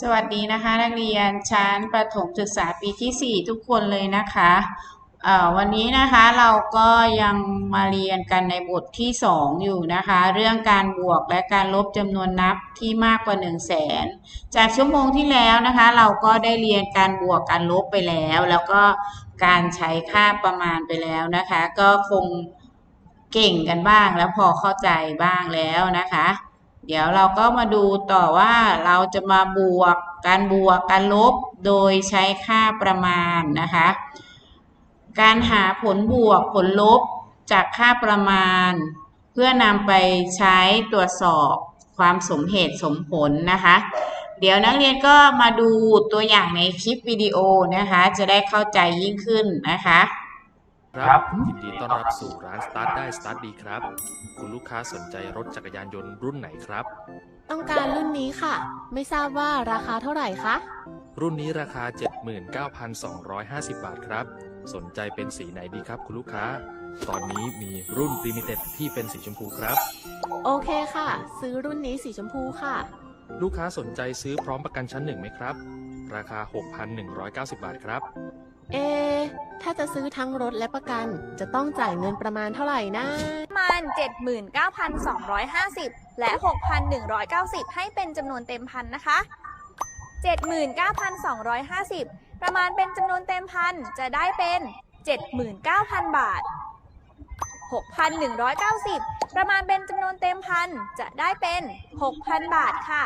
สวัสดีนะคะ นักเรียนชั้นประถมศึกษาปีที่ 4 ทุกคนเลยนะคะวันนี้นะคะเราก็ยังมาเรียนกันในบทที่ 2 อยู่นะคะ เรื่องการบวกและการลบจำนวนนับที่มากกว่า 1 0 0 0 0แสนจากชั่วโมงที่แล้วนะคะ เราก็ได้เรียนการบวกการลบไปแล้ว แล้วก็การใช้ค่าประมาณไปแล้วนะคะ ก็คงเก่งกันบ้างแล้วพอเข้าใจบ้างแล้วนะคะ เดี๋ยวเราก็มาดูต่อว่าเราจะมาบวกการบวกการลบโดยใช้ค่าประมาณนะคะ การหาผลบวกผลลบจากค่าประมาณ เพื่อนำไปใช้ตรวจสอบความสมเหตุสมผลนะคะ เดี๋ยวนักเรียนก็มาดูตัวอย่างในคลิปวิดีโอนะคะ จะได้เข้าใจยิ่งขึ้นนะคะ ครับยินดีต้อนรับสู่ร้านสตาร์ทได้สตาร์ทดีครับ คุณลูกค้าสนใจรถจักรยานยนต์รุ่นไหนครับ ต้องการรุ่นนี้ค่ะ ไม่ทราบว่าราคาเท่าไหร่คะ รุ่นนี้ราคา 79,250 บาทครับ สนใจเป็นสีไหนดีครับ คุณลูกค้า ตอนนี้มีรุ่น Limited ที่เป็นสีชมพูครับ โอเคค่ะ ซื้อรุ่นนี้สีชมพูค่ะ ลูกค้าสนใจซื้อพร้อมประกันชั้นหนึ่งไหมครับ ราคา 6,190 บาทครับ เอ ถ้าจะซื้อทั้งรถและประกัน จะต้องจ่ายเงินประมาณเท่าไหร่นะ ประมาณ 79,250 และ 6,190 ให้เป็นจำนวนเต็มพันนะคะ 79,250 ประมาณเป็นจำนวนเต็มพันจะได้เป็น 79,000 บาท 6,190 ประมาณเป็นจำนวนเต็มพันจะได้เป็น 6,000 บาทค่ะ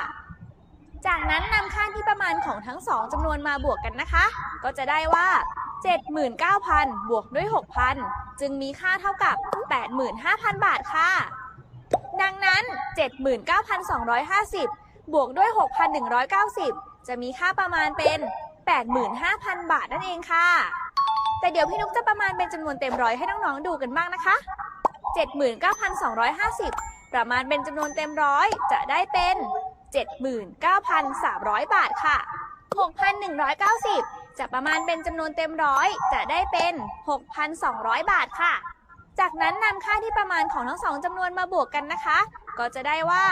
จากนั้นนำค่าที่ประมาณของทั้งสองจำนวนมาบวกกันนะคะ ก็จะได้ว่า 79,000 บวกด้วย 6,000 จึงมีค่าเท่ากับ 85,000 บาทค่ะ ดังนั้น 79,250 บวกด้วย 6,190 จะมีค่าประมาณเป็น 85,000 บาทนั่นเองค่ะ แต่เดี๋ยวพี่นุกจะประมาณเป็นจำนวนเต็มร้อยให้น้องๆดูกันบ้างนะคะ 79,250 ประมาณเป็นจำนวนเต็มร้อยจะได้เป็น 79,300 บาทค่ะ 6,190 จะประมาณเป็นจำนวนเต็มร้อยจะได้เป็น 6,200 บาทค่ะ จากนั้นนำค่าที่ประมาณของทั้งสองจำนวนมาบวกกันนะคะ ก็จะได้ว่า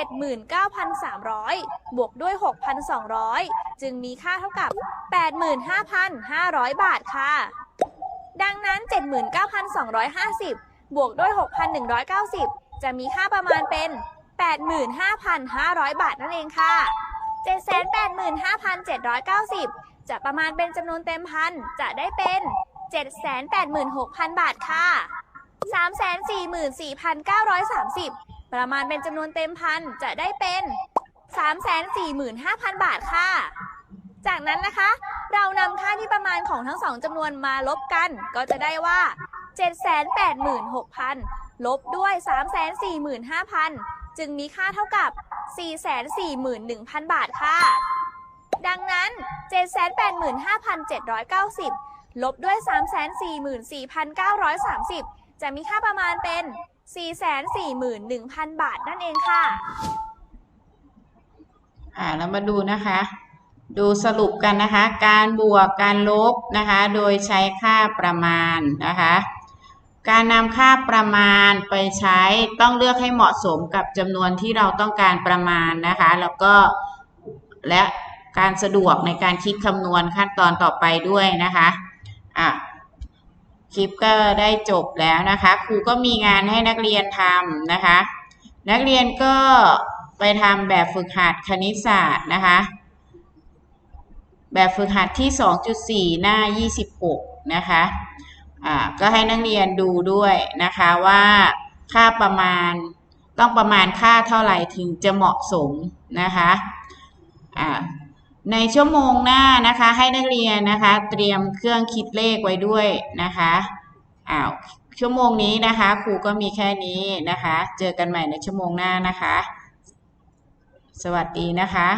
79,300 บวกด้วย 6,200 จึงมีค่าเท่ากับ 85,500 บาทค่ะ ดังนั้น 79,250 บวกด้วย 6,190 จะมีค่าประมาณเป็น 785,500 บาทนั่นเองค่ะ 785,790 จะประมาณเป็นจำนวนเต็มพัน จะได้เป็น 786,000 บาทค่ะ 344,930 ประมาณเป็นจำนวนเต็มพัน จะได้เป็น 345,000 บาทค่ะ จากนั้นนะคะ เรานำค่าที่ประมาณของทั้งสองจำนวนมาลบกัน ก็จะได้ว่า 786,000 ลบด้วย 345,000 จึงมีค่าเท่ากับ 441,000 บาทค่ะ ดังนั้น 785,790 ลบด้วย 344,930 จะมีค่าประมาณเป็น 441,000 บาทนั่นเองค่ะ อ่าแล้วมาดูนะคะ ดูสรุปกันนะคะ การบวกการลบนะคะ โดยใช้ค่าประมาณนะคะ การนำค่าประมาณไปใช้ต้องเลือกให้เหมาะสมกับจำนวนที่เราต้องการประมาณนะคะ แล้วก็และการสะดวกในการคิดคำนวณขั้นตอนต่อไปด้วยนะคะอะคลิปก็ได้จบแล้วนะคะครูก็มีงานให้นักเรียนทำนะคะ นักเรียนก็ไปทำแบบฝึกหัดคณิตศาสตร์นะคะ แบบฝึกหัดที่ 2.4 หน้า 26 นะคะ อ่าก็ให้นักเรียนดูด้วยนะคะว่าค่าประมาณต้องประมาณค่าเท่าไหร่ถึงจะเหมาะสมนะคะอ่าในชั่วโมงหน้านะคะให้นักเรียนนะคะเตรียมเครื่องคิดเลขไว้ด้วยนะคะอ้าวชั่วโมงนี้นะคะ ครูก็มีแค่นี้นะคะ เจอกันใหม่ในชั่วโมงหน้านะคะ สวัสดีนะคะ